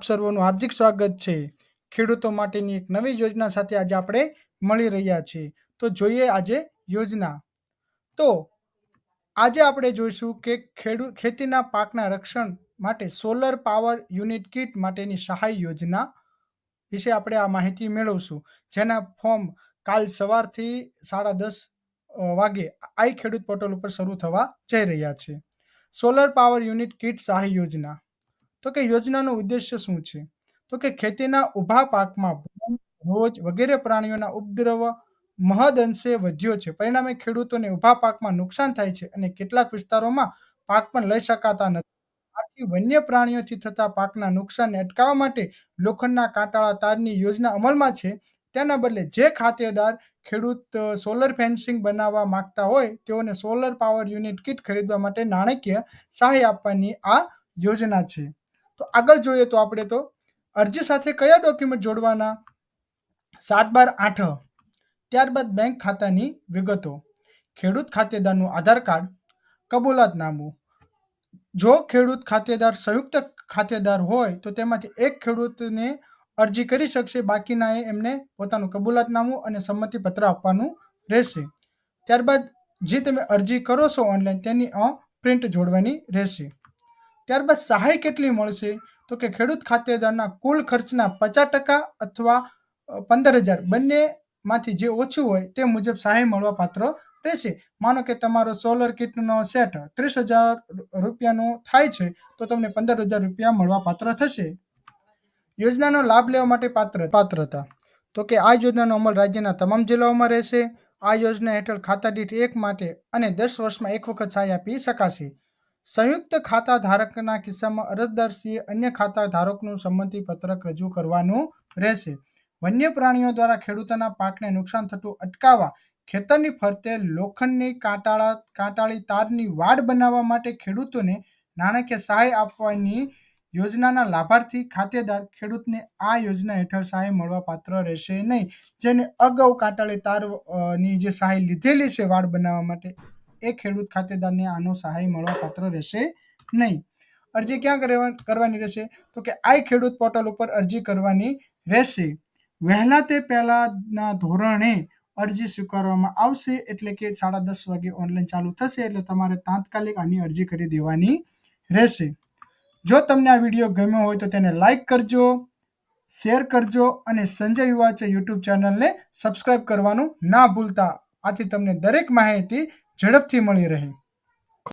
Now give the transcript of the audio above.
આપ સર્વનું હાર્દિક સ્વાગત છે. ખેડૂતો માટેની એક નવી યોજના સાથે આજે આપણે મળી રહ્યા છીએ. તો જોઈએ આજે યોજના. તો આજે આપણે જોઈશું કે ખેડૂત ખેતીના પાકના રક્ષણ માટે સોલર પાવર યુનિટ કીટ માટેની સહાય યોજના વિશે આપણે આ માહિતી મેળવશું. જેના ફોર્મ કાલ સવારથી સાડા દસ વાગે આઈ ખેડૂત પોર્ટલ ઉપર શરૂ થવા જઈ રહ્યા છે. સોલર પાવર યુનિટ કીટ સહાય યોજના. તો કે યોજનાનો ઉદ્દેશ્ય શું છે? તો કે ખેતીના ઊભા પાકમાં રોજ વગેરે પ્રાણીઓના ઉપદ્રવ મહદ અંશે વધ્યો છે. પરિણામે ખેડૂતોને ઊભા પાકમાં નુકસાન થાય છે અને કેટલાક વિસ્તારોમાં પાક પણ લઈ શકાતા નથી. આથી વન્ય પ્રાણીઓથી થતા પાકના નુકસાનને અટકાવવા માટે લોખંડના કાંટાળા તારની યોજના અમલમાં છે. તેના બદલે જે ખાતેદાર ખેડૂત સોલર ફેન્સિંગ બનાવવા માંગતા હોય તેઓને સોલર પાવર યુનિટ કિટ ખરીદવા માટે નાણાકીય સહાય આપવાની આ યોજના છે. તો આગળ જોઈએ તો આપણે તો અરજી સાથે કયા ડોક્યુમેન્ટ જોડવાના? સાત બાર આઠ. ત્યારબાદ બેંક ખાતાની વિગતો. ખેડૂત ખાતેદારનું આધાર કાર્ડ, કબૂલાતનામું. જો ખેડૂત ખાતેદાર સંયુક્ત ખાતેદાર હોય તો તેમાંથી એક ખેડૂતને અરજી કરી શકશે, બાકીનાએ એમને પોતાનું કબૂલાતનામું અને સંમતિપત્ર આપવાનું રહેશે. ત્યારબાદ જે તમે અરજી કરો છો ઓનલાઈન તેની પ્રિન્ટ જોડવાની રહેશે. ત્યારબાદ સહાય કેટલી મળશે? તો કે ખેડૂત ખાતેદારના કુલ ખર્ચના પચાસ ટકા અથવા પંદર હજાર. બંનેમાંથી જે ઓછું હોય તે મુજબ સહાય મળવા પાત્ર રહેશે. માનો કે તમારો સોલર કિટનો સેટ ત્રીસ હજાર રૂપિયાનો થાય છે, તો તમને પંદર હજાર રૂપિયા મળવા પાત્ર થશે. યોજનાનો લાભ લેવા માટે પાત્ર, પાત્રતા. તો કે આ યોજનાનો અમલ રાજ્યના તમામ જિલ્લાઓમાં રહેશે. આ યોજના હેઠળ ખાતા દીઠ એક માટે અને દસ વર્ષમાં એક વખત સહાય આપી શકાશે. સંયુક્ત ખાતા ધારકના કિસ્સામાં અરજદારશ્રીએ અન્ય ખાતા ધારકનું સંમતિ પત્રક રજૂ કરવાનું રહેશે. વન્ય પ્રાણીઓ દ્વારા ખેડૂતોના પાકને નુકસાન થતું અટકાવવા, ખેતરની ફરતે લોખંડની કાંટાળા, કાંટાળી તારની વાડ બનાવવા માટે ખેડૂતોને નાણાકીય સહાય આપવાની યોજનાના લાભાર્થી ખાતેદાર ખેડૂતને આ યોજના હેઠળ સહાય મળવા પાત્ર રહેશે નહીં. જેને અગાઉ કાંટાળી તારની જે સહાય લીધેલી છે વાડ બનાવવા માટે એ ખેડૂત ખાતેદારને આનો સહાય મળવા પાત્ર રહેશે નહીં. અરજી ક્યાં કરવા- કરવાની રહેશે? તો કે આઈ ખેડૂત પોર્ટલ ઉપર અરજી કરવાની રહેશે. વહેલા તે પહેલાના ધોરણે અરજી સ્વીકારવામાં આવશે એટલે કે સાડા દસ વાગે ઓનલાઈન ચાલુ થશે એટલે તમારે તાત્કાલિક આની અરજી કરી દેવાની રહેશે. જો તમને આ વીડિયો ગમ્યો હોય તો તેને લાઈક કરજો, શેર કરજો અને સંજય યુવાચે યુટ્યુબ ચેનલને સબસ્ક્રાઇબ કરવાનું ના ભૂલતા. આથી તમને દરેક માહિતી ઝડપથી મળી રહે.